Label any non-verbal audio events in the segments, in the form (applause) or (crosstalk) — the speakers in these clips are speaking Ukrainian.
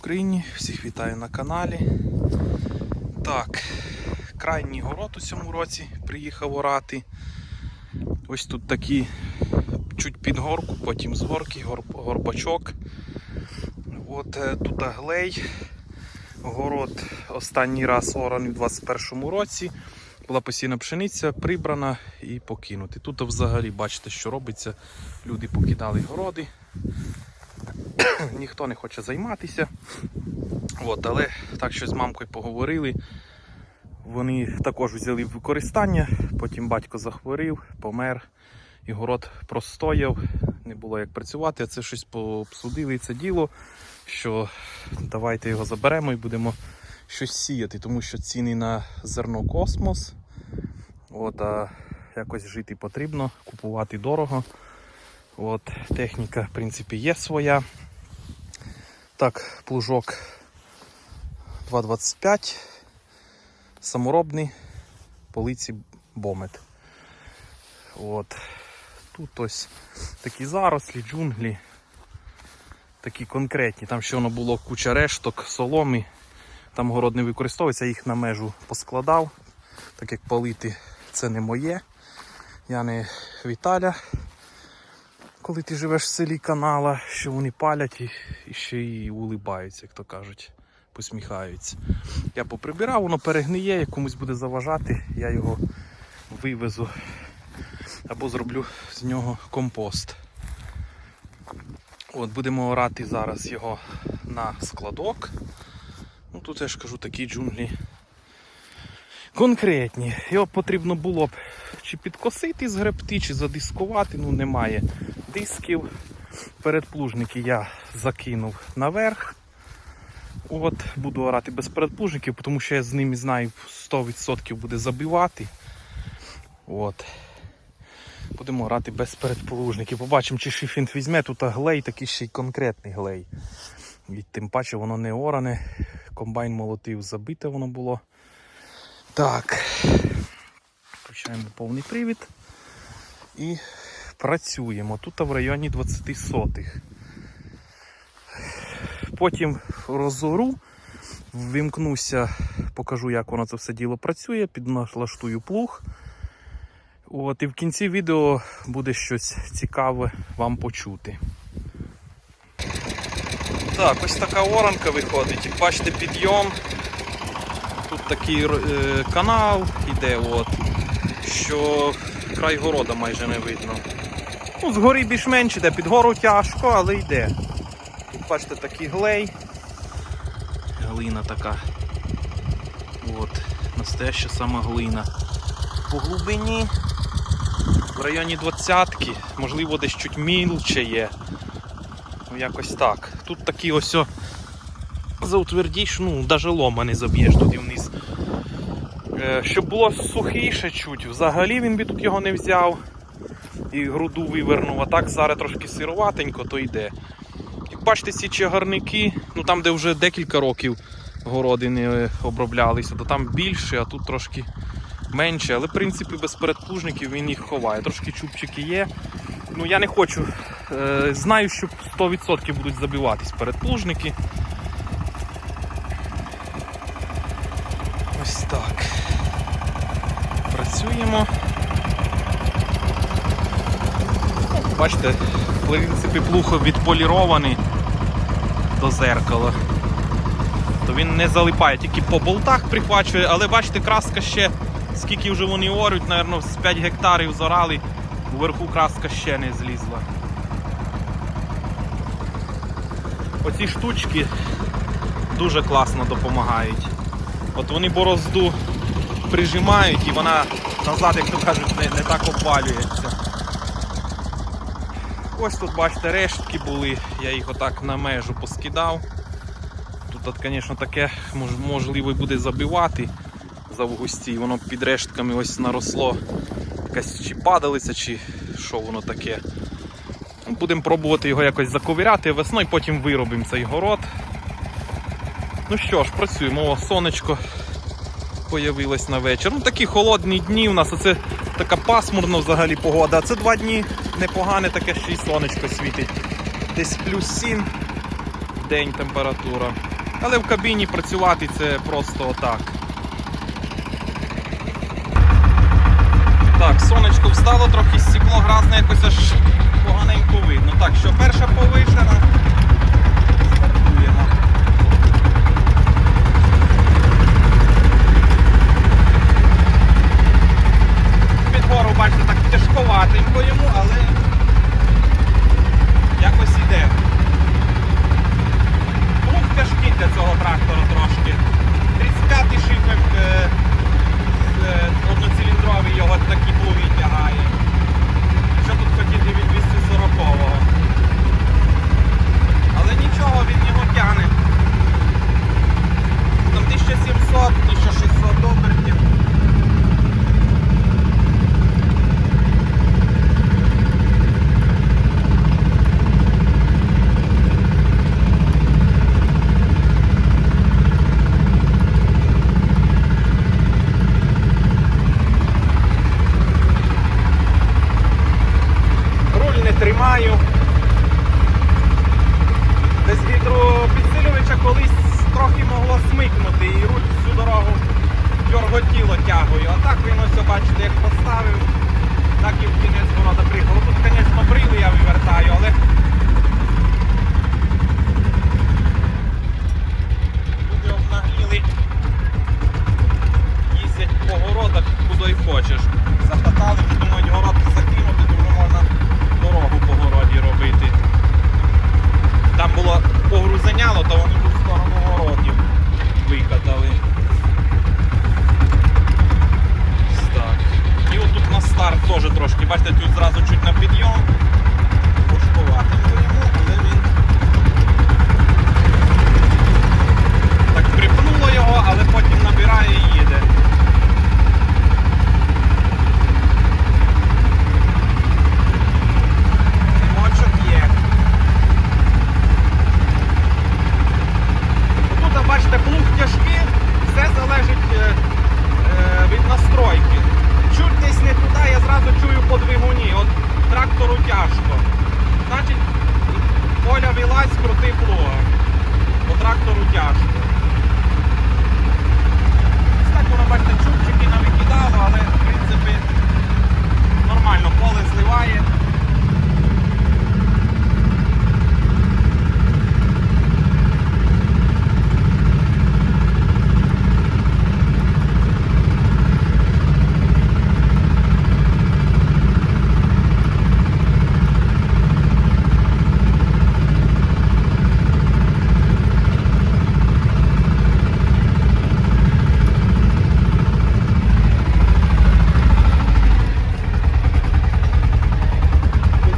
Україні! Всіх вітаю на каналі. Так, крайній город у цьому році приїхав орати. Ось тут такі чуть під горку, потім з горки, гор- горбачок. От е, тут глей. Город останній раз ораний у 21-му році. Була постійна пшениця, прибрана і покинути. Тут взагалі бачите, що робиться. Люди покидали городи. (coughs) Ніхто не хоче займатися. От, але так що з мамкою поговорили. Вони також взяли використання, потім батько захворів, помер, і город простояв, не було як працювати, а це щось обсудили це діло, що давайте його заберемо і будемо щось сіяти, тому що ціни на зерно космос. От, а якось жити потрібно, купувати дорого. От, техніка, в принципі, є своя. Так, плужок 2,25, саморобний, полиці бомет. От. Тут ось такі зарослі, джунглі, такі конкретні. Там ще воно було куча решток, соломи. Там город не використовується, їх на межу поскладав, так як палити це не моє. Я не Віталя коли ти живеш в селі канала, що вони палять і, і ще й улибаються, як то кажуть, посміхаються. Я поприбирав, воно перегниє, комусь буде заважати, я його вивезу або зроблю з нього компост. От, Будемо орати зараз його на складок. Ну, Тут я ж кажу такі джунглі конкретні. Його потрібно було б чи підкосити, згребти, чи задискувати. Ну, немає дисків. Передплужники я закинув наверх. От, буду орати без передплужників, тому що я з ними знаю 100% буде забивати. От. Будемо орати без передплужників. Побачимо, чи шифінт візьме. Тут глей такий ще й конкретний глей. І тим паче воно не оране. Комбайн молотив, забите воно було. Так. Включаємо повний привід і працюємо. Тут в районі 20 сотих. Потім розору, вимкнуся, покажу, як воно це все діло працює, підналаштую плуг. От, і в кінці відео буде щось цікаве вам почути. Так, ось така оранка виходить. Як Бачите, підйом. Тут такий е, канал іде, от, що край города майже не видно. Ну, згорі більш-менш іде, під гору тяжко, але йде. Тут бачите такий глей. Глина така. От, настояща сама глина. По глибині в районі двадцятки, можливо десь чуть мілче є. Ну якось так. Тут такі ось заутвердіш, ну, навіть лома не заб'єш туди вниз. Е, щоб було сухіше чуть, взагалі він би тут його не взяв і груду вивернув, а так зараз трошки сируватенько, то йде. Як бачите, ці чагарники, ну там, де вже декілька років городи не оброблялися, то там більше, а тут трошки менше. Але в принципі без передплужників він їх ховає. Трошки чубчики є. Ну я не хочу. Е, знаю, що 100% будуть забиватись передплужники. Ось так. Працюємо. Бачите, в принципі, плуг відполірований до зеркала. То він не залипає, тільки по болтах прихвачує, але бачите, краска ще, скільки вже вони орють, мабуть, з 5 гектарів зорали, вверху краска ще не злізла. Оці штучки дуже класно допомагають. От вони борозду прижимають і вона назад, як то кажуть, не, не так обвалюється. Ось тут, бачите, рештки були, я їх отак на межу поскидав. Тут, звісно, таке можливо буде забивати завгусті, воно під рештками ось наросло. Якась чи падалиця, чи що воно таке. Ну, Будемо пробувати його якось заковиряти весною, потім виробимо цей город. Ну що ж, працюємо. О, сонечко появилось на вечір. Ну такі холодні дні у нас, оце така пасмурна взагалі погода. А це два дні непогане, таке ще й сонечко світить. Десь плюс 7, день температура. Але в кабіні працювати це просто отак. Так, сонечко встало, трохи стекло грязне якось аж поганенько видно. Так, що перша повишена. Під гору, бачите, так тяжковатенько йому, але якось іде. Плуг тяжкий для цього трактора трошки. 35-й шифер е, е, одноциліндровий його такі плуги тягає. Що тут хотіти від 240-го? Але нічого від нього тягне. Там 1700, 1600 обертів. Плуга. По трактору тяжко. Так воно, бачите, чубчики навикидало, але в принципі нормально поле зливає.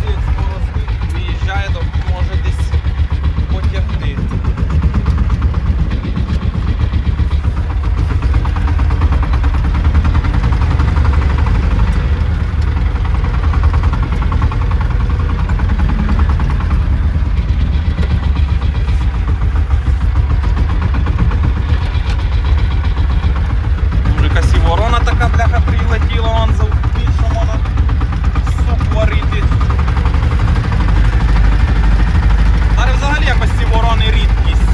Ці скорости виїжджає, то може десь потягти. Дуже якась і ворона така бляха прилетіла, он за більше можна суп варити. Але взагалі якось ці ворони рідкість.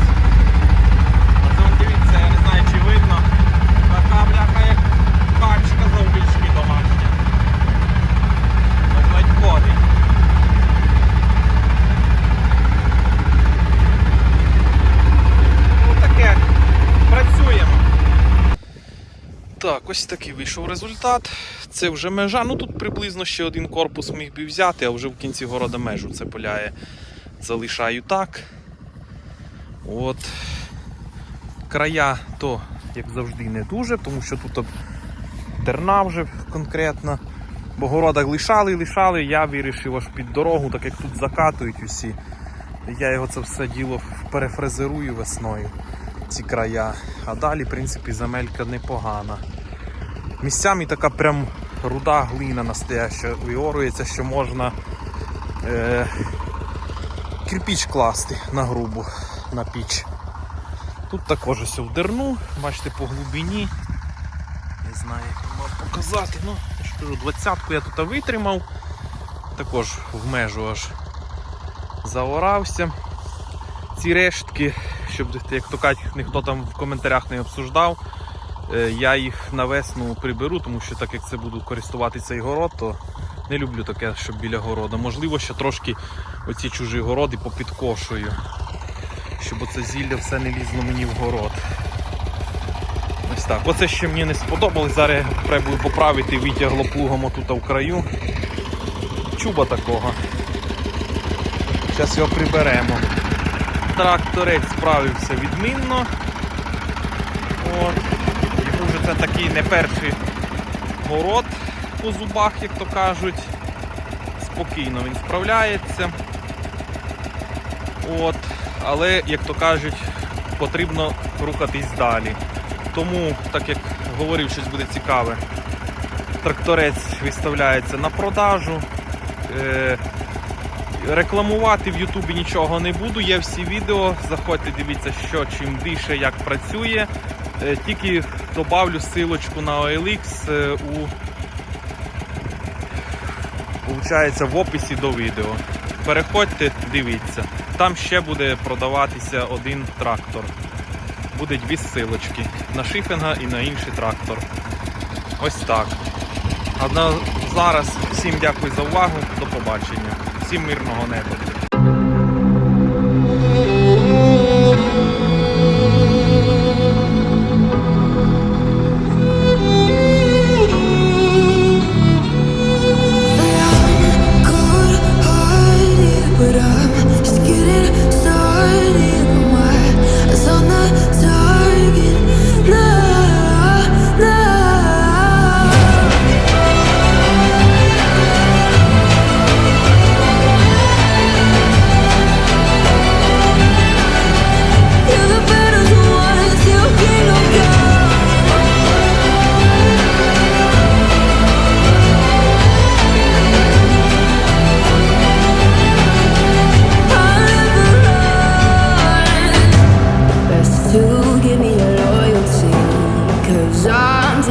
Оце вон дивіться, я не знаю чи видно. Така бляха як качка завбільшки домашня. Ось ледь ходить. Ну таке, працюємо. Так, ось такий вийшов результат. Це вже межа. Ну тут приблизно ще один корпус міг би взяти, а вже в кінці города межу це поляє. Залишаю так. От. Края то, як завжди, не дуже, тому що тут терна вже конкретно. Бо городах лишали, лишали, я вирішив аж під дорогу, так як тут закатують усі. Я його це все діло перефрезерую весною, ці края. А далі, в принципі, земелька непогана. Місцями така прям руда глина настояща виорується, що можна е, кирпіч класти на грубу на піч. Тут також ось в дерну, бачите, по глибині. Не знаю, як вам показати. Ну, я ж кажу, двадцятку я тут витримав. Також в межу аж заорався. ці рештки, щоб, як то кажуть, ніхто там в коментарях не обсуждав. Е, Я їх на весну приберу, тому що так як це буду користувати цей город, то не люблю таке, щоб біля города. Можливо, ще трошки оці чужі городи попідкошую, щоб оце зілля все не лізло мені в город. Ось так. Оце ще мені не сподобалось. Зараз пробую поправити витягло плугом отут в краю. Чуба такого. Зараз його приберемо. Тракторець справився відмінно. От. Це такий не перший город по зубах, як то кажуть. Спокійно він справляється. От. Але, як то кажуть, потрібно рухатись далі. Тому, так як говорив, щось буде цікаве, тракторець виставляється на продажу. Е, Рекламувати в Ютубі нічого не буду, є всі відео. Заходьте, дивіться, що чим більше, як працює. Е, Тільки добавлю силочку на OLX е, у Получається в описі до відео. Переходьте, дивіться. Там ще буде продаватися один трактор. Буде дві силочки на шифінга і на інший трактор. Ось так. А на зараз всім дякую за увагу. До побачення. Всім мирного неба.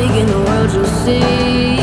In the world you'll see.